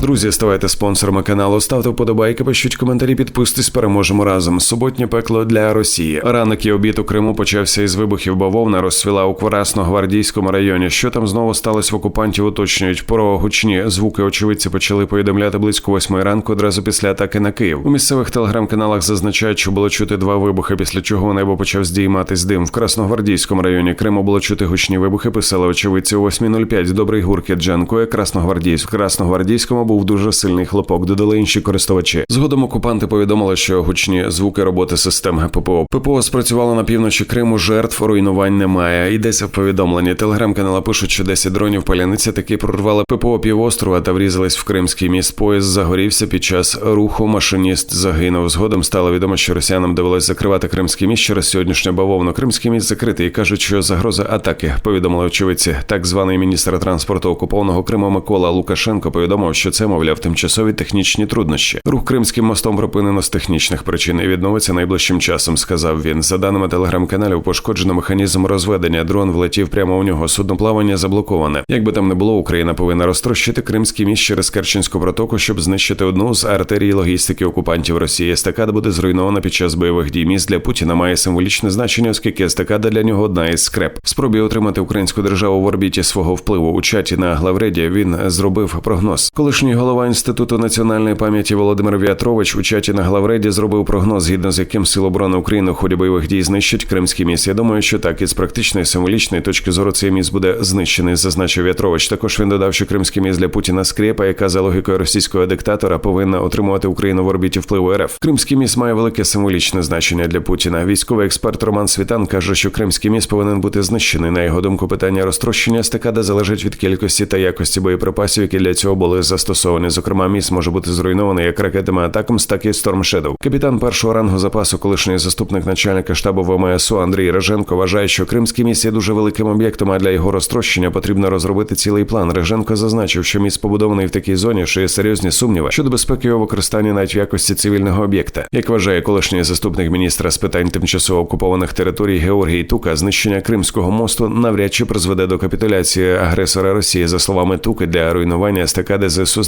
Друзі, ставайте спонсорами каналу, ставте вподобайки, пишіть коментарі, підписуйтесь, переможемо разом. Суботнє пекло для Росії. Ранок і обід у Криму почався із вибухів. Бавовна розсвіла у Красногвардійському районі. Що там знову сталося в окупантів? Уточнюють про гучні звуки. Очевидці почали повідомляти близько восьмої ранку одразу після атаки на Київ. У місцевих телеграм-каналах зазначають, що було чути два вибухи, після чого небо почав здійматись дим. В Красногвардійському районі Криму було чути гучні вибухи. Писали очевидці о 8.05. Добрий гуркіт Джанкоє Красногвардійськ. Красногвардійському був дуже сильний хлопок. Додали інші користувачі. Згодом окупанти повідомили, що гучні звуки роботи систем ППО. ППО спрацювало на півночі Криму. Жертв руйнувань немає. Йдеться в повідомленні. Телеграм-канали пишуть, що 10 дронів паляниці таки прорвали ППО півострова та врізались в кримський міст. Поїзд загорівся під час руху. Машиніст загинув. Згодом стало відомо, що росіянам довелось закривати кримський міст через сьогоднішню бавовну. Кримський міст закритий і кажуть, що загроза атаки. Повідомили очевидці. Так званий міністр транспорту окупованого Криму Микола Лукашенко повідомив, що це мовляв тимчасові технічні труднощі. Рух кримським мостом припинено з технічних причин і відновиться найближчим часом. Сказав він. За даними телеграм-каналів, пошкоджено механізм розведення. Дрон влетів прямо у нього. Судноплавання заблоковане. Якби там не було, Україна повинна розтрощити кримський міст через Керченську протоку, щоб знищити одну з артерій логістики окупантів Росії. Естакада буде зруйнована під час бойових дій. Міст для Путіна має символічне значення, оскільки естакада для нього одна із скреп. Спробі отримати українську державу в орбіті свого впливу у чаті на главреді він зробив прогноз. Колишній голова інституту національної пам'яті Володимир В'ятрович у чаті на главреді зробив прогноз, згідно з яким Сил оборони України у ході бойових дій знищать кримський міст. Я думаю, що так із практичної символічної точки зору цей міст буде знищений, зазначив В'ятрович. Також він додав, що кримський міст для Путіна скрепа, яка за логікою російського диктатора повинна отримувати Україну в орбіті впливу РФ. Кримський міст має велике символічне значення для Путіна. Військовий експерт Роман Світан каже, що кримський міст повинен бути знищений. На його думку, питання розтрощення естакади залежить від кількості та якості боєприпасів, які для цього були застосовані. Зокрема, міст може бути зруйнований як ракетами Атакамс, так і Storm Shadow. Капітан першого рангу запасу, колишній заступник начальника штабу ВМСУ Андрій Реженко вважає, що кримський міст є дуже великим об'єктом, а для його розтрощення потрібно розробити цілий план. Реженко зазначив, що міст побудований в такій зоні, що є серйозні сумніви щодо безпеки його використання навіть в якості цивільного об'єкта. Як вважає колишній заступник міністра з питань тимчасово окупованих територій Георгій Тука, знищення Кримського мосту навряд чи призведе до капітуляції агресора Росії. За словами Туки, для руйнування естакади ЗСУ